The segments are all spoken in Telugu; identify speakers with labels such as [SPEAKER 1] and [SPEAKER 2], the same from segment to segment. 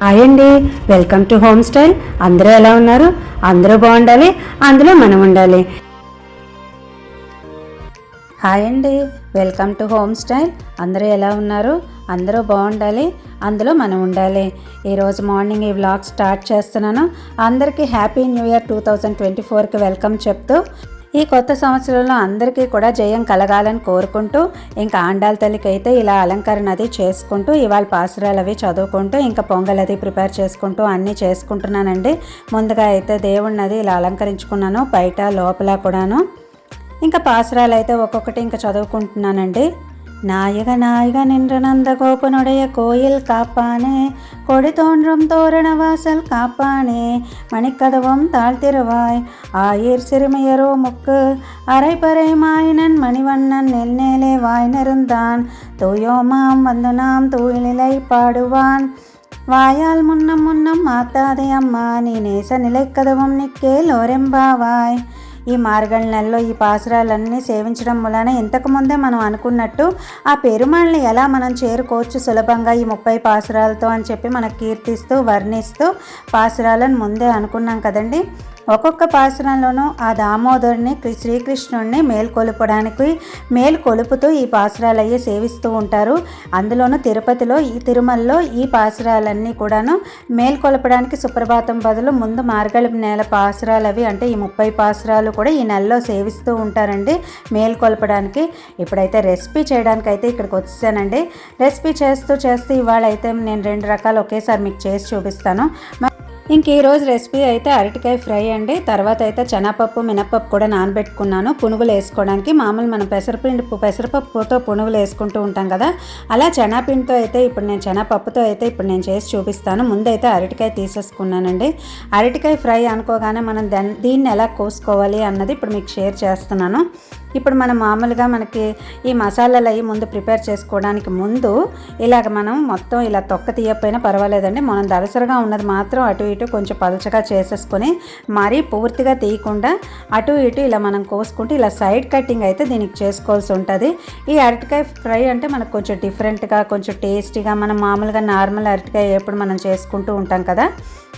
[SPEAKER 1] హాయ్ అండి వెల్కమ్ టు హోమ్ స్టైల్ అందరూ ఎలా ఉన్నారు? అందరూ బాగుండాలి అందులో మనం ఉండాలి. హాయ్ అండి వెల్కమ్ టు హోమ్ స్టైల్ అందరూ ఎలా ఉన్నారు? అందరూ బాగుండాలి అందులో మనం ఉండాలి. ఈరోజు మార్నింగ్ ఈ వ్లాగ్ స్టార్ట్ చేస్తున్నాను. అందరికీ happy new year two thousand twenty ఫోర్కి వెల్కమ్ చెప్తూ ఈ కొత్త సంవత్సరంలో అందరికీ కూడా జయం కలగాలని కోరుకుంటూ ఇంకా ఆండాల తల్లికి అయితే ఇలా అలంకరణ అది చేసుకుంటూ ఇవాళ పాసురాలు అవి చదువుకుంటూ ఇంకా పొంగల్ అది ప్రిపేర్ చేసుకుంటూ అన్నీ చేసుకుంటున్నానండి. ముందుగా అయితే దేవుడిని అది ఇలా అలంకరించుకున్నాను బయట లోపల కూడాను. ఇంకా పాసురాలు అయితే ఒక్కొక్కటి ఇంకా చదువుకుంటున్నానండి. நாயக நாயகன் என்று நந்த கோபனுடைய கோயில் காப்பானே. கொடி தோன்றும் தோரண வாசல் காப்பானே. மணிக்கதவும் தாழ்த்திருவாய். ஆயிர் சிறுமியரோ முக்கு அரைப்பறை மாயினன் மணிவண்ணன் நெல்நேலே வாய் நிறந்தான் தூயோமாம் வந்து நாம் தூய்நிலை பாடுவான். வாயால் முன்னம் முன்னம் மாத்தாதே அம்மா. நீ நேச நிலைக்கதவும் நிக்கேல் ஒரெம்பாவாய் ఈ మార్గళ నెలలో ఈ పాసురాలన్నీ సేవించడం వలన ఇంతకుముందే మనం అనుకున్నట్టు ఆ పెరుమాళ్ళని ఎలా మనం చేరుకోవచ్చు సులభంగా ఈ ముప్పై పాసురాలతో అని చెప్పి మనకు కీర్తిస్తూ వర్ణిస్తూ పాసురాలను ముందే అనుకున్నాం కదండి. ఒక్కొక్క పాసురంలోనూ ఆ దామోదరుని శ్రీకృష్ణుడిని మేల్కొలుపడానికి మేల్కొలుపుతూ ఈ పాసురాలు అయ్యి సేవిస్తూ ఉంటారు. అందులోనూ తిరుపతిలో ఈ తిరుమలలో ఈ పాసురాలన్నీ కూడాను మేల్కొలపడానికి సుప్రభాతం బదులు ముందు మార్గళి నెల పాసురాలు అవి అంటే ఈ ముప్పై పాసురాలు కూడా ఈ నెలలో సేవిస్తూ ఉంటారండి మేల్కొలపడానికి. ఇప్పుడైతే రెసిపీ చేయడానికి అయితే ఇక్కడికి వచ్చేసానండి రెసిపీ చేస్తూ చేస్తూ ఇవాళ అయితే నేను రెండు రకాలు ఒకేసారి మీకు చేసి చూపిస్తాను. ఇంక ఈరోజు రెసిపీ అయితే అరటికాయ ఫ్రై అండి. తర్వాత అయితే శనగపప్పు మినపప్పు కూడా నానబెట్టుకున్నాను. పునుగులు వేసుకోవడానికి మామూలు మనం పెసరపిండి పెసరపప్పుతో పునుగులు వేసుకుంటూ ఉంటాం కదా. అలా శనగపిండితో అయితే ఇప్పుడు నేను శనగపప్పుతో అయితే ఇప్పుడు నేను చేసి చూపిస్తాను. ముందైతే అరటికాయ తీసేసుకున్నానండి. అరటికాయ ఫ్రై అనుకోగానే మనం దీన్ని ఎలా కోసుకోవాలి అన్నది ఇప్పుడు మీకు షేర్ చేస్తున్నాను. ఇప్పుడు మనం మామూలుగా మనకి ఈ మసాలాలు అవి ముందు ప్రిపేర్ చేసుకోవడానికి ముందు ఇలాగ మనం మొత్తం ఇలా తొక్క తీయకపోయినా పర్వాలేదండి. మనం దలసరగా ఉన్నది మాత్రం అటు ఇటు కొంచెం పలచగా చేసేసుకొని మరీ పూర్తిగా తీయకుండా అటు ఇటు ఇలా మనం కోసుకుంటూ ఇలా సైడ్ కటింగ్ అయితే దీనికి చేసుకోవాల్సి ఉంటుంది. ఈ అరటికాయ ఫ్రై అంటే మనకు కొంచెం డిఫరెంట్గా కొంచెం టేస్టీగా మనం మామూలుగా నార్మల్ అరటికాయ ఎప్పుడు మనం చేసుకుంటూ ఉంటాం కదా.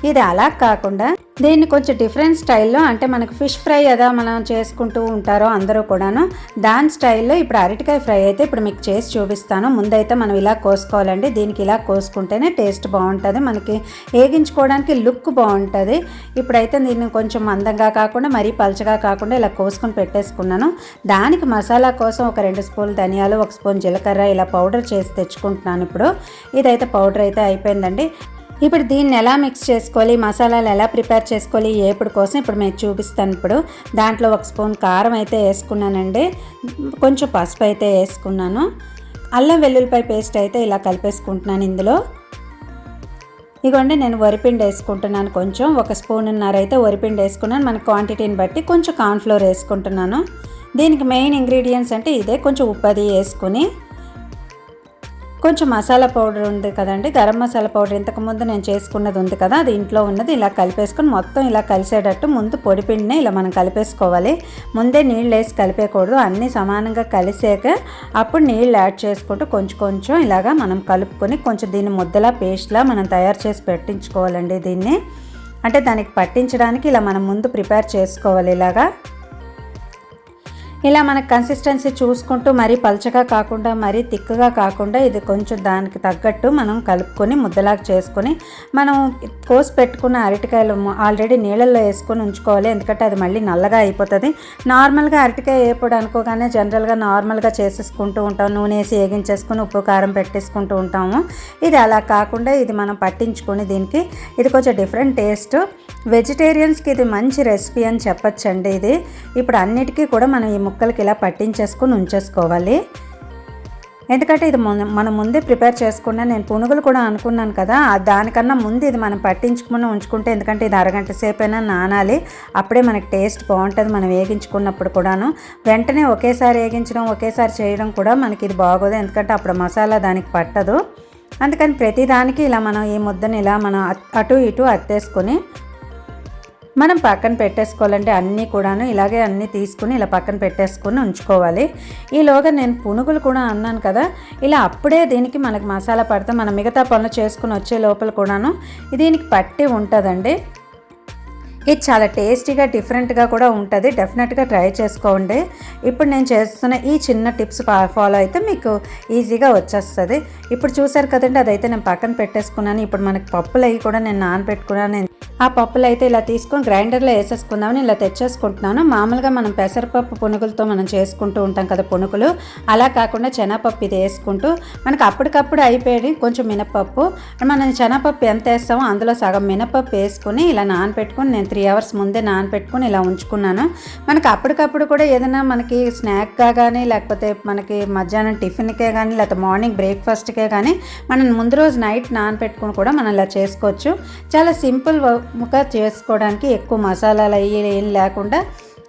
[SPEAKER 1] ఇది అలా కాకుండా దీన్ని కొంచెం డిఫరెంట్ స్టైల్లో అంటే మనకు ఫిష్ ఫ్రై ఏదో మనం చేసుకుంటూ ఉంటారో అందరూ కూడాను దాని స్టైల్లో ఇప్పుడు అరటికాయ ఫ్రై అయితే ఇప్పుడు మీకు చేసి చూపిస్తాను. ముందైతే మనం ఇలా కోసుకోవాలండి. దీనికి ఇలా కోసుకుంటేనే టేస్ట్ బాగుంటుంది. మనకి వేగించుకోవడానికి లుక్ బాగుంటుంది. ఇప్పుడైతే దీన్ని కొంచెం మందంగా కాకుండా మరీ పలచగా కాకుండా ఇలా కోసుకొని పెట్టేసుకున్నాను. దానికి మసాలా కోసం ఒక రెండు స్పూన్లు ధనియాలు ఒక స్పూన్ జీలకర్ర ఇలా పౌడర్ చేసి తెచ్చుకుంటున్నాను ఇప్పుడు. ఇదైతే పౌడర్ అయితే అయిపోయిందండి. ఇప్పుడు దీన్ని ఎలా మిక్స్ చేసుకోవాలి? మసాలాలు ఎలా ప్రిపేర్ చేసుకోవాలి? ఏపుడు కోసం ఇప్పుడు మేము చూపిస్తాను. ఇప్పుడు దాంట్లో ఒక స్పూన్ కారం అయితే వేసుకున్నానండి. కొంచెం పసుపు అయితే వేసుకున్నాను. అల్లం వెల్లుల్లిపాయ పేస్ట్ అయితే ఇలా కలిపేసుకుంటున్నాను ఇందులో. ఇదిగోండి నేను వరిపిండి వేసుకుంటున్నాను కొంచెం. ఒక స్పూన్నర అయితే వరిపిండి వేసుకున్నాను. మన క్వాంటిటీని బట్టి కొంచెం కార్న్ఫ్లోర్ వేసుకుంటున్నాను. దీనికి మెయిన్ ఇంగ్రీడియంట్స్ అంటే ఇదే. కొంచెం ఉప్పది వేసుకుని కొంచెం మసాలా పౌడర్ ఉంది కదండి గరం మసాలా పౌడర్ ఇంతకుముందు నేను చేసుకున్నది ఉంది కదా అది ఇంట్లో ఉన్నది ఇలా కలిపేసుకొని మొత్తం ఇలా కలిసేటట్టు ముందు పొడిపిండిని ఇలా మనం కలిపేసుకోవాలి. ముందే నీళ్ళు వేసి కలిపేయకూడదు అన్నీ సమానంగా కలిసాక అప్పుడు నీళ్ళు యాడ్ చేసుకుంటూ కొంచెం కొంచెం ఇలాగా మనం కలుపుకొని కొంచెం దీన్ని ముద్దలా పేస్ట్లా మనం తయారు చేసి పెట్టించుకోవాలండి దీన్ని. అంటే దానికి పట్టించడానికి ఇలా మనం ముందు ప్రిపేర్ చేసుకోవాలి ఇలాగా. ఇలా మన కన్సిస్టెన్సీ చూసుకుంటూ మరీ పలచగా కాకుండా మరీ తిక్కుగా కాకుండా ఇది కొంచెం దానికి తగ్గట్టు మనం కలుపుకొని ముద్దలాగా చేసుకొని మనం కోసి పెట్టుకున్న అరటికాయలు ఆల్రెడీ నీళ్ళల్లో వేసుకొని ఉంచుకోవాలి. ఎందుకంటే అది మళ్ళీ నల్లగా అయిపోతుంది. నార్మల్గా అరటికాయ వేపుడు అనుకోగానే జనరల్గా నార్మల్గా చేసేసుకుంటూ ఉంటాం. నూనె వేసి వేగించేసుకొని ఉప్పు కారం పెట్టేసుకుంటూ ఉంటాము. ఇది అలా కాకుండా ఇది మనం పట్టించుకొని దీనికి ఇది కొంచెం డిఫరెంట్ టేస్ట్ వెజిటేరియన్స్కి ఇది మంచి రెసిపీ అని చెప్పొచ్చండి ఇది. ఇప్పుడు అన్నిటికీ కూడా మనం ఈ ముక్కలకి ఇలా పట్టించేసుకొని ఉంచేసుకోవాలి. ఎందుకంటే ఇది మనం ముందే ప్రిపేర్ చేసుకున్నా నేను పునుగులు కూడా అనుకున్నాను కదా దానికన్నా ముందు ఇది మనం పట్టించుకుని ఉంచుకుంటే ఎందుకంటే ఇది అరగంట సేపు అయినా నానాలి అప్పుడే మనకి టేస్ట్ బాగుంటుంది మనం వేగించుకున్నప్పుడు కూడాను. వెంటనే ఒకేసారి వేగించడం ఒకేసారి చేయడం కూడా మనకి ఇది బాగోదు ఎందుకంటే అప్పుడు మసాలా దానికి పట్టదు. అందుకని ప్రతిదానికి ఇలా మనం ఈ ముద్దని ఇలా మనం అటు ఇటు అత్తేసుకొని మనం పక్కన పెట్టేసుకోవాలంటే అన్నీ కూడాను ఇలాగే అన్నీ తీసుకుని ఇలా పక్కన పెట్టేసుకుని ఉంచుకోవాలి. ఈలోగా నేను పునుగులు కూడా అన్నాను కదా ఇలా అప్పుడే దీనికి మనకి మసాలా పడితే మనం మిగతా పనులు చేసుకుని వచ్చే లోపల కూడాను దీనికి పట్టి ఉంటుందండి. ఇది చాలా టేస్టీగా డిఫరెంట్గా కూడా ఉంటుంది. డెఫినెట్గా ట్రై చేసుకోండి. ఇప్పుడు నేను చేస్తున్న ఈ చిన్న టిప్స్ ఫాలో అయితే మీకు ఈజీగా వచ్చేస్తుంది. ఇప్పుడు చూసారు కదండి అదైతే నేను పక్కన పెట్టేసుకున్నాను. ఇప్పుడు మనకి పప్పులు అవి కూడా నేను నానబెట్టుకున్నాను. ఆ పప్పులు అయితే ఇలా తీసుకొని గ్రైండర్లో వేసేసుకుందామని ఇలా తెచ్చేసుకుంటున్నాను. మామూలుగా మనం పెసరపప్పు పునుగులతో మనం చేసుకుంటూ ఉంటాం కదా పునుగులు. అలా కాకుండా శనగపప్పు ఇది వేసుకుంటూ మనకు అప్పటికప్పుడు అయిపోయి కొంచెం మినపప్పు. మనం శనగపప్పు ఎంత వేస్తామో అందులో సగం మినపప్పు వేసుకుని ఇలా నానపెట్టుకుని నేను త్రీ అవర్స్ ముందే నానపెట్టుకుని ఇలా ఉంచుకున్నాను? మనకి అప్పటికప్పుడు కూడా ఏదైనా మనకి స్నాక్గా కానీ లేకపోతే మనకి మధ్యాహ్నం టిఫిన్కే కానీ లేకపోతే మార్నింగ్ బ్రేక్ఫాస్ట్కే కానీ మనం ముందు రోజు నైట్ నానపెట్టుకుని కూడా మనం ఇలా చేసుకోవచ్చు. చాలా సింపుల్ చేసుకోవడానికి ఎక్కువ మసాలాలు అయ్యి ఏం లేకుండా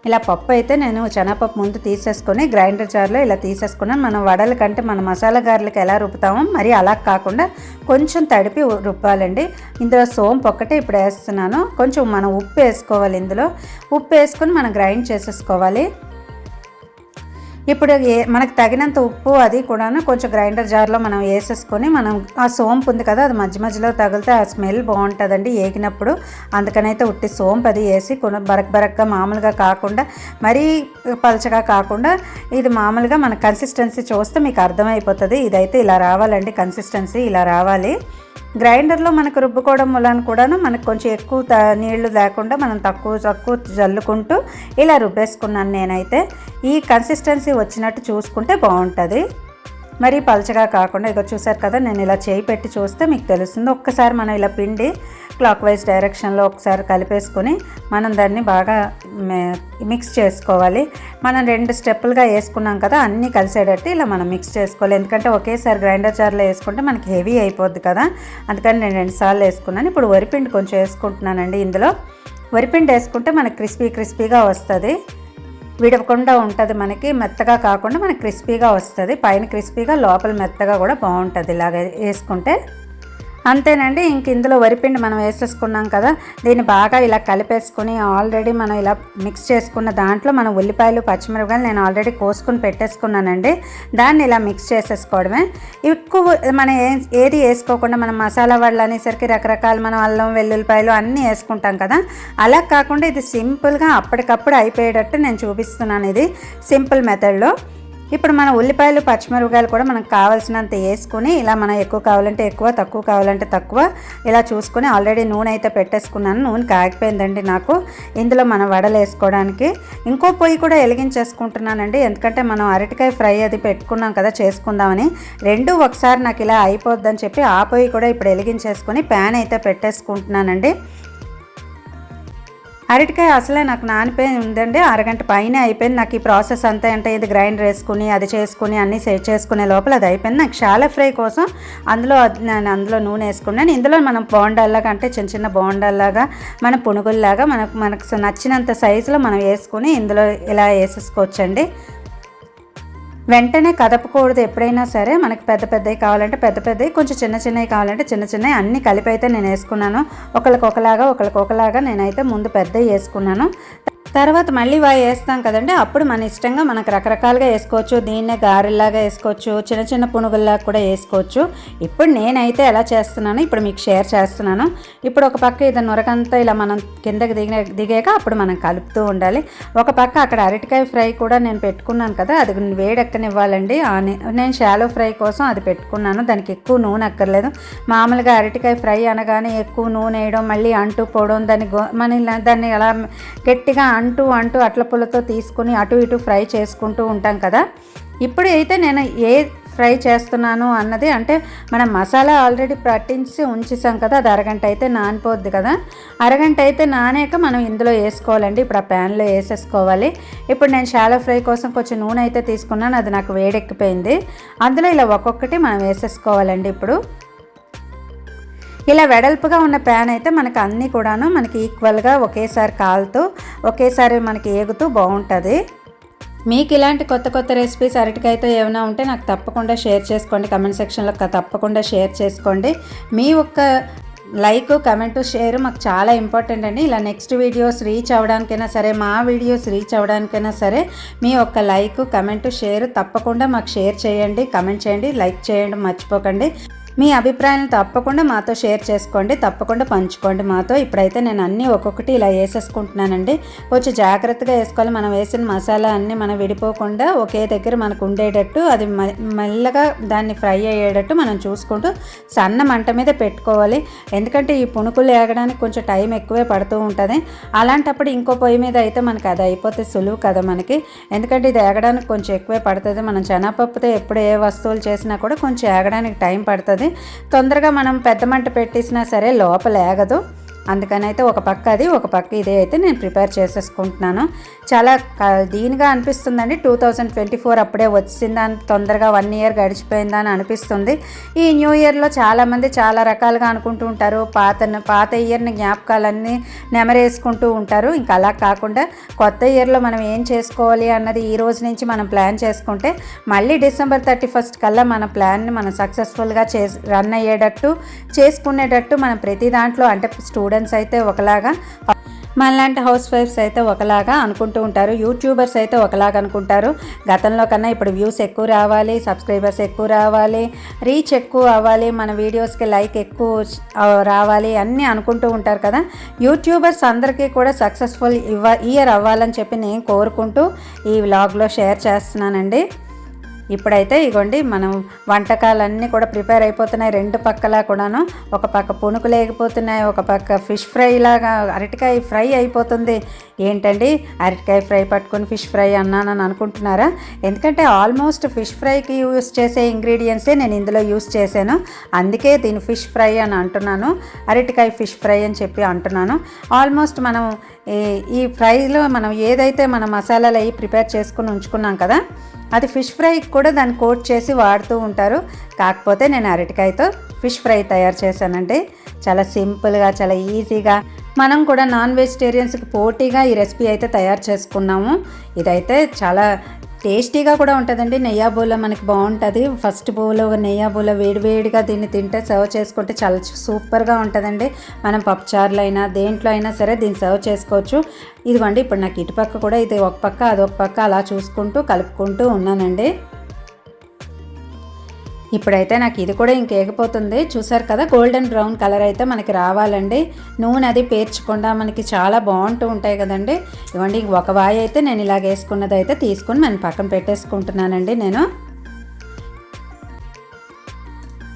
[SPEAKER 1] ఇలా పప్పు అయితే నేను శనగపప్పు ముందు తీసేసుకొని గ్రైండర్ జార్లో ఇలా తీసేసుకున్నాను. మనం వడల కంటే మన మసాలా గారెలకు ఎలా రుపుతామో మరి అలా కాకుండా కొంచెం తడిపి రుబ్బాలండి. ఇందులో సోంపు ఒక్కటే ఇప్పుడు వేస్తున్నాను. కొంచెం మనం ఉప్పు వేసుకోవాలి ఇందులో. ఉప్పు వేసుకొని మనం గ్రైండ్ చేసేసుకోవాలి. ఇప్పుడు ఏ మనకు తగినంత ఉప్పు అది కూడాను కొంచెం గ్రైండర్ జార్లో మనం వేసేసుకొని మనం ఆ సోంపు ఉంది కదా అది మధ్య మధ్యలో తగిలితే ఆ స్మెల్ బాగుంటుందండి ఏగినప్పుడు. అందుకనైతే ఉట్టి సోంపు అది వేసి కొన బరక్ బరక్గా మామూలుగా కాకుండా మరీ పలచగా కాకుండా ఇది మామూలుగా మన కన్సిస్టెన్సీ చూస్తే మీకు అర్థమైపోతుంది. ఇదైతే ఇలా రావాలండి కన్సిస్టెన్సీ ఇలా రావాలి. గ్రైండర్లో మనకు రుబ్బుకోవడం వలన కూడాను మనకు కొంచెం ఎక్కువ నీళ్ళు లేకుండా మనం తక్కువ తక్కువ జల్లుకుంటూ ఇలా రుబ్బేసుకున్నాను నేనైతే. ఈ కన్సిస్టెన్సీ వచ్చినట్టు చూసుకుంటే బాగుంటుంది. మరి పలచగా కాకుండా ఇక చూసారు కదా నేను ఇలా చేయి పెట్టి చూస్తే మీకు తెలుస్తుంది. ఒక్కసారి మనం ఇలా పిండి క్లాక్ వైజ్ డైరెక్షన్లో ఒకసారి కలిపేసుకొని మనం దాన్ని బాగా మిక్స్ చేసుకోవాలి. మనం రెండు స్టెప్పులుగా వేసుకున్నాం కదా అన్నీ కలిసేటట్టు ఇలా మనం మిక్స్ చేసుకోవాలి. ఎందుకంటే ఒకేసారి గ్రైండర్ జార్లో వేసుకుంటే మనకి హెవీ అయిపోద్ది కదా. అందుకని నేను రెండు సార్లు వేసుకున్నాను. ఇప్పుడు వరిపిండి కొంచెం వేసుకుంటున్నానండి ఇందులో. వరిపిండి వేసుకుంటే మనకి క్రిస్పీ క్రిస్పీగా వస్తుంది. విడవకుండా ఉంటుంది మనకి మెత్తగా కాకుండా మనకి క్రిస్పీగా వస్తుంది. పైన క్రిస్పీగా లోపల మెత్తగా కూడా బాగుంటుంది. ఇలాగ వేసుకుంటే అంతేనండి ఇంక ఇందులో వరిపిండి మనం వేసేసుకున్నాం కదా దీన్ని బాగా ఇలా కలిపేసుకుని ఆల్రెడీ మనం ఇలా మిక్స్ చేసుకున్న దాంట్లో మనం ఉల్లిపాయలు పచ్చిమిరపకాయలు నేను ఆల్రెడీ కోసుకుని పెట్టేసుకున్నానండి. దాన్ని ఇలా మిక్స్ చేసేసుకోవడమే. ఎక్కువ మనం ఏది వేసుకోకుండా మనం మసాలా వడలు అనేసరికి రకరకాల మనం అల్లం వెల్లుల్లిపాయలు అన్నీ వేసుకుంటాం కదా అలా కాకుండా ఇది సింపుల్గా అప్పటికప్పుడు అయిపోయేటట్టు నేను చూపిస్తున్నాను ఇది సింపుల్ మెథడ్లో. ఇప్పుడు మన ఉల్లిపాయలు పచ్చిమిరపకాయలు కూడా మనకు కావాల్సినంత వేసుకొని ఇలా మనం ఎక్కువ కావాలంటే ఎక్కువ తక్కువ కావాలంటే తక్కువ ఇలా చూసుకొని ఆల్రెడీ నూనె అయితే పెట్టేసుకున్నాను. నూనె కాగిపోయిందండి నాకు. ఇందులో మనం వడలు వేసుకోవడానికి. ఇంకో పొయ్యి కూడా వెలిగించేసుకుంటున్నానండి. ఎందుకంటే మనం అరటికాయ ఫ్రై అది పెట్టుకున్నాం కదా చేసుకుందామని. రెండు ఒకసారి నాకు ఇలా అయిపోద్దని చెప్పి ఆ పొయ్యి కూడా ఇప్పుడు వెలిగించేసుకొని ప్యాన్ అయితే పెట్టేసుకుంటున్నానండి. అరటికాయ అసలే నాకు నానిపోయి ఉందండి. అరగంట పైన అయిపోయింది. నాకు ఈ ప్రాసెస్ అంతా అంటే ఇది గ్రైండర్ వేసుకుని అది చేసుకుని అన్నీ సెట్ చేసుకునే లోపల అది అయిపోయింది. నాకు చాలా ఫ్రై కోసం అందులో నేను అందులో నూనె వేసుకున్నాను. ఇందులో మనం బోండాల్లాగా అంటే చిన్న చిన్న బోండాల్లాగా మన పునుగుల్లాగా మనకు మనకు నచ్చినంత సైజులో మనం వేసుకుని ఇందులో ఇలా వేసేసుకోవచ్చండి. వెంటనే కదపకూడదు ఎప్పుడైనా సరే. మనకి పెద్ద పెద్దవి కావాలంటే పెద్ద పెద్దవి కొంచెం చిన్న చిన్నవి కావాలంటే చిన్న చిన్నవి అన్నీ కలిపి అయితే నేను వేసుకున్నాను. ఒకరికొకలాగా ఒకలాగా ఒకలాగా నేనైతే ముందు పెద్దవి వేసుకున్నాను. తర్వాత మళ్ళీ వాయి వేస్తాం కదండి. అప్పుడు మన ఇష్టంగా మనకు రకరకాలుగా వేసుకోవచ్చు. దీన్నే గారెల్లాగా వేసుకోవచ్చు. చిన్న చిన్న పునుగుల్లాగా కూడా వేసుకోవచ్చు. ఇప్పుడు నేనైతే ఎలా చేస్తున్నాను ఇప్పుడు మీకు షేర్ చేస్తున్నాను. ఇప్పుడు ఒక పక్క ఇది నొరకంతా ఇలా మనం కిందకి దిగిన దిగాక అప్పుడు మనం కలుపుతూ ఉండాలి. ఒక పక్క అక్కడ అరటికాయ ఫ్రై కూడా నేను పెట్టుకున్నాను కదా అది వేడెక్కనివ్వాలండి నేను షాలో ఫ్రై కోసం అది పెట్టుకున్నాను. దానికి ఎక్కువ నూనె అక్కర్లేదు. మామూలుగా అరటికాయ ఫ్రై అనగానే ఎక్కువ నూనె వేయడం మళ్ళీ అంటూ పోవడం దాన్ని మన దాన్ని ఎలా గట్టిగా అంటూ అంటూ అట్ల పుల్లతో తీసుకుని అటు ఇటు ఫ్రై చేసుకుంటూ ఉంటాం కదా. ఇప్పుడు అయితే నేను ఏ ఫ్రై చేస్తున్నాను అన్నది అంటే మనం మసాలా ఆల్రెడీ పట్టించి ఉంచేసాం కదా అది అరగంట అయితే నానిపోద్ది కదా. అరగంట అయితే నానాక మనం ఇందులో వేసుకోవాలండి. ఇప్పుడు ఆ ప్యాన్లో వేసేసుకోవాలి. ఇప్పుడు నేను షాలో ఫ్రై కోసం కొంచెం నూనె అయితే తీసుకున్నాను అది నాకు వేడెక్కిపోయింది. అందులో ఇలా ఒక్కొక్కటి మనం వేసేసుకోవాలండి ఇప్పుడు. ఇలా వెడల్పుగా ఉన్న ప్యాన్ అయితే మనకి అన్నీ కూడాను మనకి ఈక్వల్గా ఒకేసారి కాలుతూ ఒకేసారి మనకి ఏగుతూ బాగుంటుంది. మీకు ఇలాంటి కొత్త కొత్త రెసిపీస్ అరటికాయతో ఏమైనా ఉంటే నాకు తప్పకుండా షేర్ చేసుకోండి. కమెంట్ సెక్షన్లో తప్పకుండా షేర్ చేసుకోండి. మీ ఒక్క లైక్ కమెంట్ షేర్ మాకు చాలా ఇంపార్టెంట్ అండి. ఇలా నెక్స్ట్ వీడియోస్ రీచ్ అవ్వడానికైనా సరే మా వీడియోస్ రీచ్ అవ్వడానికైనా సరే మీ ఒక్క లైక్ కమెంట్ షేర్ తప్పకుండా మాకు షేర్ చేయండి. కమెంట్ చేయండి లైక్ చేయండి మర్చిపోకండి. మీ అభిప్రాయాలను తప్పకుండా మాతో షేర్ చేసుకోండి తప్పకుండా పంచుకోండి. మాతో ఇప్పుడైతే నేను అన్నీ ఒక్కొక్కటి ఇలా వేసేసుకుంటున్నానండి. కొంచెం జాగ్రత్తగా వేసుకోవాలి. మనం వేసిన మసాలా అన్నీ మనం విడిపోకుండా ఒకే దగ్గర మనకు ఉండేటట్టు అది మెల్లగా దాన్ని ఫ్రై అయ్యేటట్టు మనం చూసుకుంటూ సన్న మంట మీద పెట్టుకోవాలి. ఎందుకంటే ఈ పుణుకులు వేగడానికి కొంచెం టైం ఎక్కువే పడుతూ ఉంటుంది. అలాంటప్పుడు ఇంకో పొయ్యి మీద అయితే మనకి అది అయిపోతే సులువు కదా మనకి. ఎందుకంటే ఇది ఏగడానికి కొంచెం ఎక్కువే పడుతుంది. మనం శనగపప్పుతో ఎప్పుడు ఏ వస్తువులు చేసినా కూడా కొంచెం ఏగడానికి టైం పడుతుంది. తొందరగా మనం పెద్ద మంట పెట్టేసినా సరే లోపల ఏగదు అందుకని అయితే ఒక పక్క అది ఒక పక్క ఇదే అయితే నేను ప్రిపేర్ చేసేసుకుంటున్నాను. చాలా దీనిగా అనిపిస్తుందండి. టూ థౌజండ్ ట్వంటీ ఫోర్ అప్పుడే వచ్చిందని తొందరగా వన్ ఇయర్ గడిచిపోయిందా అని అనిపిస్తుంది. ఈ న్యూ ఇయర్లో చాలామంది చాలా రకాలుగా అనుకుంటూ ఉంటారు. పాత పాత ఇయర్ని జ్ఞాపకాలన్నీ నెమరేసుకుంటూ ఉంటారు. ఇంకా అలా కాకుండా కొత్త ఇయర్లో మనం ఏం చేసుకోవాలి అన్నది ఈ రోజు నుంచి మనం ప్లాన్ చేసుకుంటే మళ్ళీ డిసెంబర్ థర్టీ ఫస్ట్ కల్లా మన ప్లాన్ని మనం సక్సెస్ఫుల్గా చే రన్ అయ్యేటట్టు చేసుకునేటట్టు మనం ప్రతి దాంట్లో అంటే స్టూడెంట్ స్టూడెంట్స్ అయితే ఒకలాగా మనలాంటి హౌస్ వైఫ్స్ అయితే ఒకలాగా అనుకుంటూ ఉంటారు. యూట్యూబర్స్ అయితే ఒకలాగా అనుకుంటారు. గతంలో కన్నా ఇప్పుడు వ్యూస్ ఎక్కువ రావాలి సబ్స్క్రైబర్స్ ఎక్కువ రావాలి రీచ్ ఎక్కువ అవ్వాలి మన వీడియోస్కి లైక్ ఎక్కువ రావాలి అన్నీ అనుకుంటూ ఉంటారు కదా. యూట్యూబర్స్ అందరికీ కూడా సక్సెస్ఫుల్ ఇవ్వ ఇయర్ అవ్వాలని చెప్పి నేను కోరుకుంటూ ఈ వ్లాగ్లో షేర్ చేస్తున్నానండి. ఇప్పుడైతే ఇగోండి మనం వంటకాలన్నీ కూడా ప్రిపేర్ అయిపోతున్నాయి రెండు పక్కలా కూడాను. ఒక పక్క పుణుకు లేకపోతున్నాయి ఒక పక్క ఫిష్ ఫ్రై లాగా అరటికాయ ఫ్రై అయిపోతుంది. ఏంటండి అరటికాయ ఫ్రై పట్టుకొని ఫిష్ ఫ్రై అన్నానని అనుకుంటున్నారా? ఎందుకంటే ఆల్మోస్ట్ ఫిష్ ఫ్రైకి యూస్ చేసే ఇంగ్రీడియంట్సే నేను ఇందులో యూస్ చేశాను. అందుకే దీని ఫిష్ ఫ్రై అని అంటున్నాను అరటికాయ ఫిష్ ఫ్రై అని చెప్పి అంటున్నాను. ఆల్మోస్ట్ మనం ఈ ఫ్రైలో మనం ఏదైతే మన మసాలాలు అవి ప్రిపేర్ చేసుకుని ఉంచుకున్నాం కదా అది ఫిష్ ఫ్రైకి కూడా దాన్ని కోట్ చేసి వాడుతూ ఉంటారు. కాకపోతే నేను అరటికాయతో ఫిష్ ఫ్రై తయారు చేశానండి. చాలా సింపుల్గా చాలా ఈజీగా. మనం కూడా నాన్ వెజిటేరియన్స్కి పోటీగా ఈ రెసిపీ అయితే తయారు చేసుకున్నాము. ఇదైతే చాలా టేస్టీగా కూడా ఉంటుందండి. నెయ్యాబూల మనకి బాగుంటుంది. ఫస్ట్ బౌల్ నెయ్యాబూల వేడివేడిగా దీన్ని తింటే సర్వ్ చేసుకుంటే చాలా సూపర్గా ఉంటుందండి. మనం పప్పుచారులు అయినా దేంట్లో అయినా సరే దీన్ని సర్వ్ చేసుకోవచ్చు. ఇదిగోండి ఇప్పుడు నాకు ఇటుపక్క కూడా ఇది ఒక పక్క అదొక పక్క అలా చూసుకుంటూ కలుపుకుంటూ ఉన్నానండి. ఇప్పుడైతే నాకు ఇది కూడా ఇంకేకపోతుంది చూసారు కదా గోల్డెన్ బ్రౌన్ కలర్ అయితే మనకి రావాలండి. నూనె అది పేర్చకుండా మనకి చాలా బాగుంటూ ఉంటాయి కదండి. ఇవ్వండి ఒక వాయి అయితే నేను ఇలాగ వేసుకున్నది అయితే తీసుకుని నేను పక్కన పెట్టేసుకుంటున్నానండి నేను.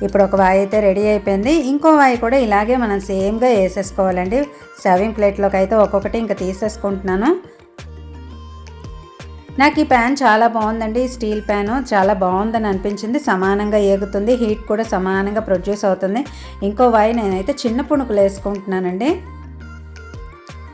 [SPEAKER 1] ఇప్పుడు ఒక వాయి అయితే రెడీ అయిపోయింది. ఇంకో వాయి కూడా ఇలాగే మనం సేమ్గా వేసేసుకోవాలండి. సర్వింగ్ ప్లేట్లోకి అయితే ఒక్కొక్కటి ఇంకా తీసేసుకుంటున్నాను. నాకు ఈ ప్యాన్ చాలా బాగుందండి. స్టీల్ ప్యాన్ చాలా బాగుందని అనిపించింది. సమానంగా ఏగుతుంది. హీట్ కూడా సమానంగా ప్రొడ్యూస్ అవుతుంది. ఇంకో వాయి నేనైతే చిన్న పుణుకులు వేసుకుంటున్నానండి.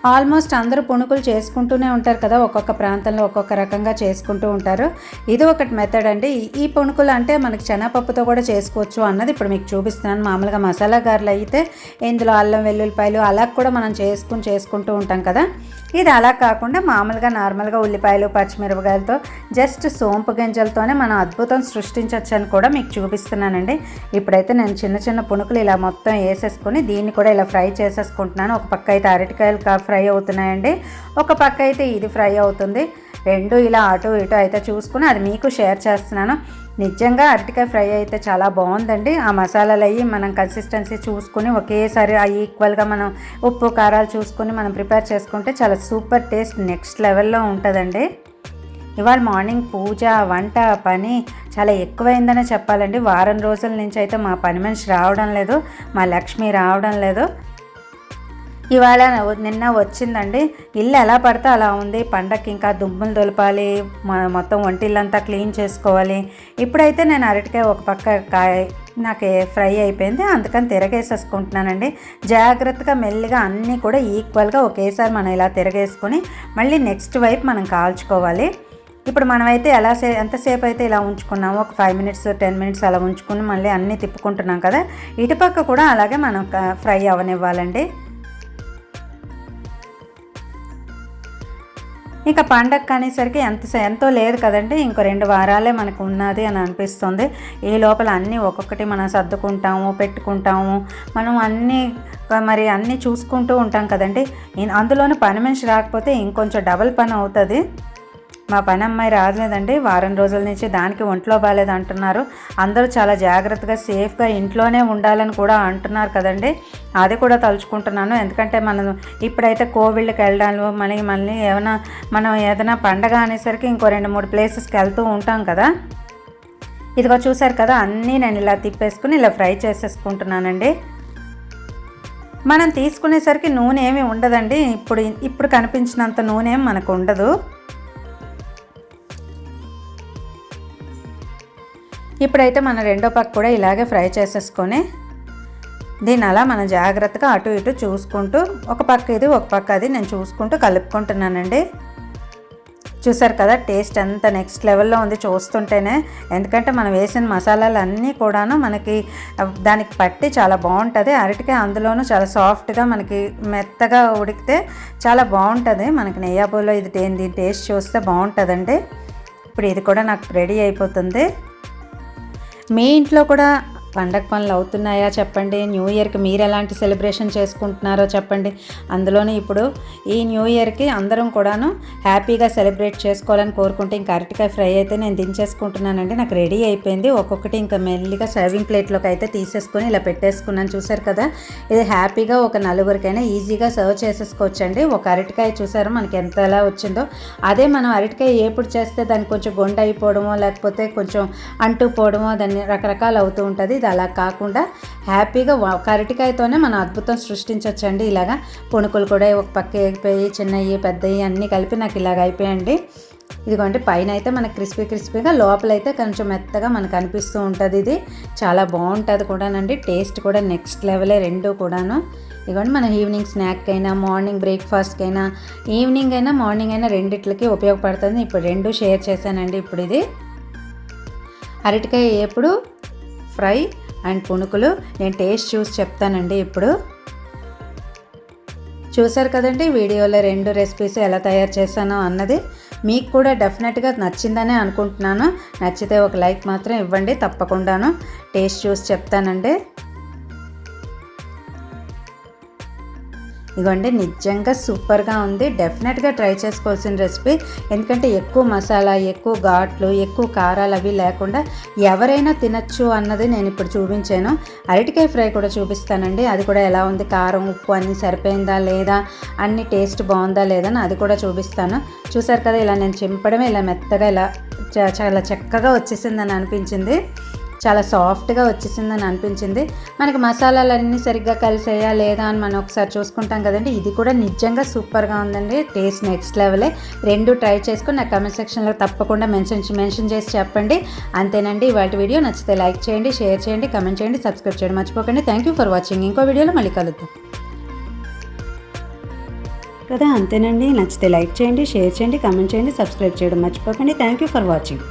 [SPEAKER 1] ఆల్మోస్ట్ అందరూ పుణుకులు చేసుకుంటూనే ఉంటారు కదా ఒక్కొక్క ప్రాంతంలో ఒక్కొక్క రకంగా చేసుకుంటూ ఉంటారు. ఇది ఒకటి మెథడ్ అండి. ఈ పుణుకులు అంటే మనకి శనగపప్పుతో కూడా చేసుకోవచ్చు అన్నది ఇప్పుడు మీకు చూపిస్తున్నాను. మామూలుగా మసాలా గారెలు అయితే ఇందులో అల్లం వెల్లుల్లిపాయలు అలా కూడా మనం చేసుకుని చేసుకుంటూ ఉంటాం కదా. ఇది అలా కాకుండా మామూలుగా నార్మల్గా ఉల్లిపాయలు పచ్చిమిరపకాయలతో జస్ట్ సోంపు గింజలతోనే మనం అద్భుతం సృష్టించవచ్చు అని కూడా మీకు చూపిస్తున్నానండి. ఇప్పుడైతే నేను చిన్న చిన్న పుణుకులు ఇలా మొత్తం వేసేసుకొని దీన్ని కూడా ఇలా ఫ్రై చేసేసుకుంటున్నాను. ఒక పక్క అయితే అరటికాయలు ఫ్రై అవుతున్నాయండి. ఒక పక్క అయితే ఇది ఫ్రై అవుతుంది. రెండు ఇలా అటు ఇటు అయితే చూసుకుని అది మీకు షేర్ చేస్తున్నాను. నిజంగా అరటికాయ ఫ్రై అయితే చాలా బాగుందండి. ఆ మసాలాలు అయ్యి మనం కన్సిస్టెన్సీ చూసుకుని ఒకేసారి ఆ ఈక్వల్గా మనం ఉప్పు కారాలు చూసుకొని మనం ప్రిపేర్ చేసుకుంటే చాలా సూపర్ టేస్ట్ నెక్స్ట్ లెవెల్లో ఉంటుందండి. ఇవాళ మార్నింగ్ పూజ వంట పని చాలా ఎక్కువైందనే చెప్పాలండి. వారం రోజుల నుంచి అయితే మా పని మనిషి రావడం లేదు. మా లక్ష్మి రావడం లేదు. ఇవాళ నిన్న వచ్చిందండి. ఇల్లు ఎలా పడితే అలా ఉంది. పండక్కి ఇంకా దుమ్ములు దొలపాలి. మొత్తం వంటిల్లంతా క్లీన్ చేసుకోవాలి. ఇప్పుడైతే నేను అరటికాయ ఒక పక్క కాయ నాకు ఫ్రై అయిపోయింది. అందుకని తిరగేసేసుకుంటున్నానండి. జాగ్రత్తగా మెల్లిగా అన్నీ కూడా ఈక్వల్గా ఒకేసారి మనం ఇలా తిరగేసుకొని మళ్ళీ నెక్స్ట్ వైపు మనం కాల్చుకోవాలి. ఇప్పుడు మనమైతే ఎలా సే ఎంతసేపు అయితే ఇలా ఉంచుకున్నామో ఒక ఫైవ్ మినిట్స్ టెన్ మినిట్స్ అలా ఉంచుకుని మళ్ళీ అన్నీ తిప్పుకుంటున్నాం కదా. ఇటుపక్క కూడా అలాగే మనం ఫ్రై అవనివ్వాలండి. ఇక పండగ అనేసరికి ఎంత ఎంతో లేదు కదండి. ఇంకో రెండు వారాలే మనకు ఉన్నది అని అనిపిస్తుంది. ఈ లోపల అన్నీ ఒక్కొక్కటి మనం సర్దుకుంటాము పెట్టుకుంటాము. మనం అన్నీ మరి అన్నీ చూసుకుంటూ ఉంటాం కదండి. అందులోనే పని మనిషి రాకపోతే ఇంకొంచెం డబల్ పని అవుతుంది. మా పని అమ్మాయి రాలేదండి వారం రోజుల నుంచి దానికి ఒంట్లో బాగాలేదు అంటున్నారు. అందరూ చాలా జాగ్రత్తగా సేఫ్గా ఇంట్లోనే ఉండాలని కూడా అంటున్నారు కదండి. అది కూడా తలుచుకుంటున్నాను. ఎందుకంటే మనం ఇప్పుడైతే కోవిడ్కి వెళ్ళడాలు మళ్ళీ మళ్ళీ ఏమైనా మనం ఏదైనా పండగ అనేసరికి ఇంకో రెండు మూడు ప్లేసెస్కి వెళ్తూ ఉంటాం కదా. ఇదిగో చూసారు కదా అన్నీ నేను ఇలా తిప్పేసుకుని ఇలా ఫ్రై చేసేసుకుంటున్నానండి. మనం తీసుకునేసరికి నూనె ఏమి ఉండదండి. ఇప్పుడు ఇప్పుడు కనిపించినంత నూనె మనకు ఉండదు. ఇప్పుడైతే మన రెండో పక్క కూడా ఇలాగే ఫ్రై చేసేసుకొని దీని అలా మనం జాగ్రత్తగా అటు ఇటు చూసుకుంటూ ఒక పక్క ఇది ఒక పక్క అది నేను చూసుకుంటూ కలుపుకుంటున్నానండి. చూసారు కదా టేస్ట్ ఎంత నెక్స్ట్ లెవెల్లో ఉంది చూస్తుంటేనే. ఎందుకంటే మనం వేసిన మసాలాలు అన్నీ కూడాను మనకి దానికి పట్టి చాలా బాగుంటుంది. అరటికాయ అందులోనూ చాలా సాఫ్ట్గా మనకి మెత్తగా ఉడికితే చాలా బాగుంటుంది. మనకి నెయ్యాబోలో ఇది దీని టేస్ట్ చూస్తే బాగుంటుందండి. ఇప్పుడు ఇది కూడా నాకు రెడీ అయిపోతుంది. మీ ఇంట్లో కూడా పండగ పనులు అవుతున్నాయా చెప్పండి? న్యూ ఇయర్కి మీరు ఎలాంటి సెలబ్రేషన్ చేసుకుంటున్నారో చెప్పండి. అందులోనే ఇప్పుడు ఈ న్యూ ఇయర్కి అందరం కూడాను హ్యాపీగా సెలబ్రేట్ చేసుకోవాలని కోరుకుంటే ఇంకా అరటికాయ ఫ్రై అయితే నేను దించేసుకుంటున్నానండి. నాకు రెడీ అయిపోయింది. ఒక్కొక్కటి ఇంకా మెల్లిగా సర్వింగ్ ప్లేట్లోకి అయితే తీసేసుకొని ఇలా పెట్టేసుకున్నాను. చూసారు కదా? ఇది హ్యాపీగా ఒక నలుగురికైనా ఈజీగా సర్వ్ చేసేసుకోవచ్చండి. ఒక అరటికాయ చూసారు? మనకి ఎంత ఎలా వచ్చిందో. అదే మనం అరటికాయ ఏపుడు చేస్తే దానికి కొంచెం గొండ అయిపోవడమో లేకపోతే కొంచెం అంటూ పోవడమో దాన్ని రకరకాలు అవుతూ ఉంటుంది. ఇది అలా కాకుండా హ్యాపీగా కరటికాయతోనే మనం అద్భుతం సృష్టించవచ్చండి ఇలాగా పుణుకులు కూడా ఒక పక్క ఎగిపోయి చిన్నవి పెద్దవి అన్నీ కలిపి నాకు ఇలాగ అయిపోయాయండి. ఇదిగోండి పైన అయితే మనకు క్రిస్పీ క్రిస్పీగా లోపలైతే కొంచెం మెత్తగా మనకు అనిపిస్తూ ఉంటుంది ఇది. చాలా బాగుంటుంది కూడానండి. టేస్ట్ కూడా నెక్స్ట్ లెవెలే రెండు కూడాను. ఇదిగోండి మన ఈవినింగ్ స్నాక్ అయినా మార్నింగ్ బ్రేక్ఫాస్ట్కి అయినా ఈవినింగ్ అయినా మార్నింగ్ అయినా రెండిట్లకి ఉపయోగపడుతుంది. ఇప్పుడు రెండు షేర్ చేశానండి ఇప్పుడు ఇది. అరటికాయ ఎప్పుడు? ఫ్రై అండ్ పునుకులు. నేను టేస్ట్ చూసి చెప్తానండి ఇప్పుడు. చూసారు కదండి వీడియోలో రెండు రెసిపీస్ ఎలా తయారు చేశానో అన్నది. మీకు కూడా డెఫినెట్గా నచ్చిందనే అనుకుంటున్నాను. నచ్చితే ఒక లైక్ మాత్రం ఇవ్వండి తప్పకుండాను. టేస్ట్ చూసి చెప్తానండి. ఇదిగోండి నిజంగా సూపర్గా ఉంది. డెఫినెట్గా ట్రై చేసుకోవాల్సిన రెసిపీ. ఎందుకంటే ఎక్కువ మసాలా ఎక్కువ ఘాట్లు ఎక్కువ కారాలు అవి లేకుండా ఎవరైనా తినచ్చు అన్నది నేను ఇప్పుడు చూపించాను. అరటికాయ ఫ్రై కూడా చూపిస్తానండి. అది కూడా ఎలా ఉంది? కారం ఉప్పు అన్నీ సరిపోయిందా లేదా? అన్ని టేస్ట్ బాగుందా లేదా అది కూడా చూపిస్తాను. చూసారు కదా ఇలా నేను చింపడమే ఇలా మెత్తగా ఇలా చాలా చక్కగా వచ్చేసిందని అనిపించింది. చాలా సాఫ్ట్గా వచ్చేసిందని అనిపించింది. మనకి మసాలాలన్నీ సరిగ్గా కలిసాయా లేదా అని మనం ఒకసారి చూసుకుంటాం కదండి. ఇది కూడా నిజంగా సూపర్గా ఉందండి. టేస్ట్ నెక్స్ట్ లెవెలే. రెండు ట్రై చేసుకుని నా కమెంట్ సెక్షన్లో తప్పకుండా మెన్షన్ మెన్షన్ చేసి చెప్పండి. అంతేనండి వాటి వీడియో నచ్చితే లైక్ చేయండి షేర్ చేయండి కమెంట్ చేయండి సబ్స్క్రైబ్ చేయడం మర్చిపోకండి. Thank you for watching. ఇంకో వీడియోలో మళ్ళీ కలుద్దాం. కదా అంతేనండి. నచ్చితే లైక్ చేయండి షేర్ చేయండి కమెంట్ చేయండి సబ్స్క్రైబ్ చేయడం మర్చిపోకండి. Thank you for watching.